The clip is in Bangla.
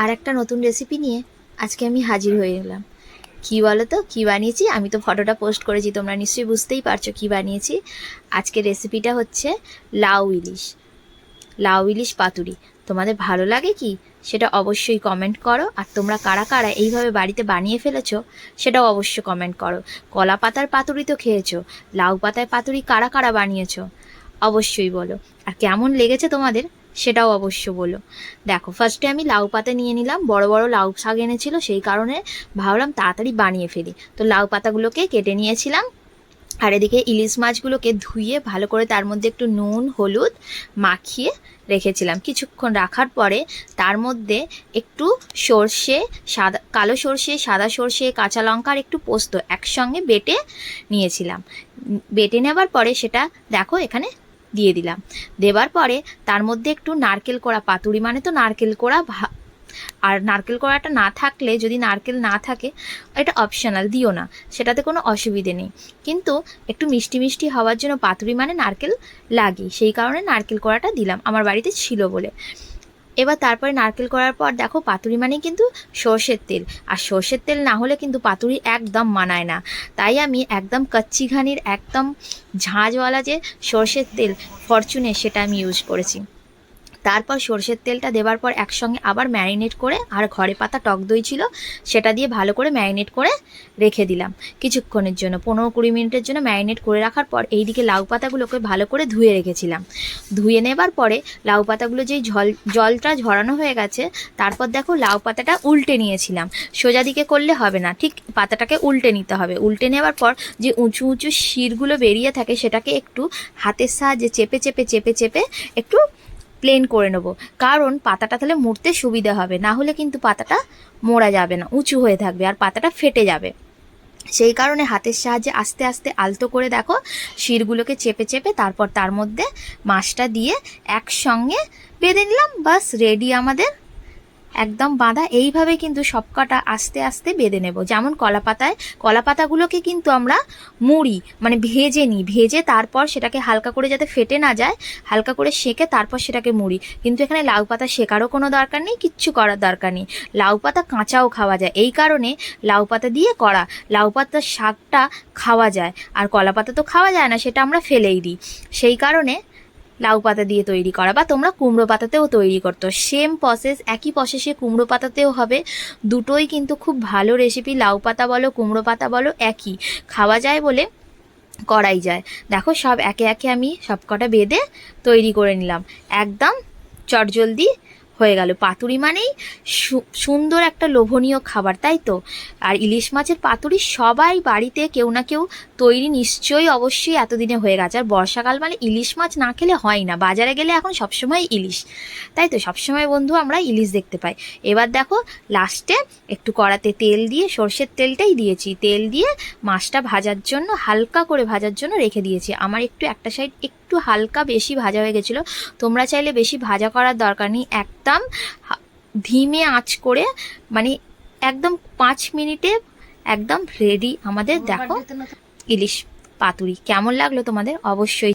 আর একটা নতুন রেসিপি নিয়ে আজকে আমি হাজির হয়ে গেলাম কি বলো তো কী বানিয়েছি? আমি তো ফটোটা পোস্ট করেছি, তোমরা নিশ্চয়ই বুঝতেই পারছ কী বানিয়েছি। আজকে রেসিপিটা হচ্ছে লাউ ইলিশ। লাউ ইলিশ পাতুরি। তোমাদের ভালো লাগে কি? সেটা অবশ্যই কমেন্ট করো। আর তোমরা কারা কারা এইভাবে বাড়িতে বানিয়ে ফেলেছো, সেটাও অবশ্যই কমেন্ট করো। কলা পাতার পাতুরি তো খেয়েছো। লাউ পাতায় পাতুরি কারা কারা বানিয়েছো? অবশ্যই বলো। আর কেমন লেগেছে তোমাদের? সেটাও অবশ্য বলো। দেখো ফার্স্টে আমি লাউ পাতা নিয়ে নিলাম, বড় বড় লাউ শাক এনেছিল, সেই কারণে ভাবলাম তাড়াতাড়ি বানিয়ে ফেলি। তো লাউ পাতাগুলোকে কেটে নিয়েছিলাম, আর এদিকে ইলিশ মাছগুলোকে ধুয়ে ভালো করে তার মধ্যে একটু নুন, হলুদ মাখিয়ে রেখেছিলাম। কিছুক্ষণ রাখার পরে তার মধ্যে একটু সর্ষে, সাদা, কালো সর্ষে, সাদা সর্ষে, কাঁচা লঙ্কা আর একটু পোস্ত একসঙ্গে বেটে নিয়েছিলাম। বেটে নেবার পরে সেটা, দেখো এখানে দিয়ে দিলাম। দেবার পরে তার মধ্যে একটু নারকেল কোড়া, পাতুরি মানে তো নারকেল কোড়া আর নারকেল কোড়াটা না থাকলে, যদি নারকেল না থাকে, এটা অপশনাল দিও না। সেটাতে কোনো অসুবিধে নেই। কিন্তু একটু মিষ্টি মিষ্টি হওয়ার জন্য পাতুরি মানে নারকেল লাগে সেই কারণে নারকেল কোড়াটা দিলাম। আমার বাড়িতে ছিল বলে। এবার তারপরে নারকেল করার পর দেখো পাতুরি মানে কিন্তু সর্ষের তেল। আর সর্ষের তেল না হলে কিন্তু পাতুরি একদম মানায় না। তাই আমি একদম কচ্চি ঘানির একদম ঝাঁঝওয়ালা যে সর্ষের তেল ফরচুনে সেটা আমি ইউজ করেছি। তারপর সর্ষের তেলটা দেওয়ার পর একসঙ্গে আবার ম্যারিনেট করে আর ঘরে পাতা টক দই ছিল, সেটা দিয়ে ভালো করে ম্যারিনেট করে রেখে দিলাম কিছুক্ষণের জন্য। পনেরো কুড়ি মিনিটের জন্য ম্যারিনেট করে রাখার পর এইদিকে লাউ পাতাগুলোকে ভালো করে ধুয়ে রেখেছিলাম। ধুয়ে নেবার পরে লাউ পাতাগুলো যেই জল জলটা ঝরানো হয়ে গেছে, তারপর দেখো লাউ পাতাটা উল্টে নিয়েছিলাম। সোজা দিকে করলে হবে না, ঠিক পাতাটাকে উল্টে নিতে হবে। উল্টে নেবার পর যে উঁচু উঁচু শিরগুলো বেরিয়ে থাকে, সেটাকে একটু হাতের সাহায্যে চেপে চেপে চেপে চেপে একটু প্লেন করে নেব। কারণ পাতাটা তাহলে মুড়তে সুবিধা হবে, না হলে কিন্তু পাতাটা মোড়া যাবে না, উঁচু হয়ে থাকবে আর পাতাটা ফেটে যাবে। সেই কারণে হাতের সাহায্যে আস্তে আস্তে আলতো করে দেখো, শিরগুলোকে চেপে চেপে তারপর তার মধ্যে মাছটা দিয়ে একসঙ্গে বেঁধে নিলাম। বাস রেডি আমাদের একদম বাঁধা। এইভাবে কিন্তু সবকটা আস্তে আস্তে বেঁধে নেব। যেমন কলা পাতায় কলা পাতাগুলোকে কিন্তু আমরা মুড়ি মানে ভেজে নিই। ভেজে তারপর সেটাকে হালকা করে যাতে ফেটে না যায়, হালকা করে সেকে তারপর সেটাকে মুড়ি। কিন্তু এখানে লাউ পাতা শেকারও কোনো দরকার নেই, কিচ্ছু করার দরকার নেই। লাউ পাতা কাঁচাও খাওয়া যায়। এই কারণে লাউ পাতা দিয়ে করা লাউ পাতার শাকটা খাওয়া যায়। আর কলা পাতা তো খাওয়া যায় না, সেটা আমরা ফেলেই দিই। সেই কারণে লাউ পাতা দিয়ে তৈরি করা, বা তোমরা কুমড়ো পাতাতেও তৈরি করতো। সেম প্রসেস একই প্রসেসে কুমড়ো পাতাতেও হবে। দুটোই কিন্তু খুব ভালো রেসিপি লাউ পাতা বলো, কুমড়ো পাতা বলো, একই। খাওয়া যায় বলে করাই যায়। দেখো সব একে একে আমি সবকটা বেঁধে তৈরি করে নিলাম। একদম চটজলদি হয়ে গেল। পাতুরি মানেই সুন্দর একটা লোভনীয় খাবার, তাই তো? আর ইলিশ মাছের পাতুরি সবাই বাড়িতে কেউ না কেউ তৈরি নিশ্চয়ই অবশ্যই এতদিনে হয়ে গেছে। আর বর্ষাকাল মানে ইলিশ মাছ না খেলে হয় না। বাজারে গেলে এখন সবসময় ইলিশ। তাই তো? সবসময় বন্ধু আমরা ইলিশ দেখতে পাই। এবার দেখো, লাস্টে একটু কড়াতে তেল দিয়ে সর্ষের তেলটাই দিয়েছি। তেল দিয়ে মাছটা ভাজার জন্য, হালকা করে ভাজার জন্য রেখে দিয়েছি। আমার একটু, একটা সাইড একটু হালকা বেশি ভাজা হয়ে গেছিল। তোমরা চাইলে বেশি ভাজা করার দরকার নেই। একদম হা- ধিমে আঁচ করে মানে একদম পাঁচ মিনিটে একদম রেডি আমাদের দেখো ইলিশ পাতুরি। কেমন লাগল তোমাদের? অবশ্যই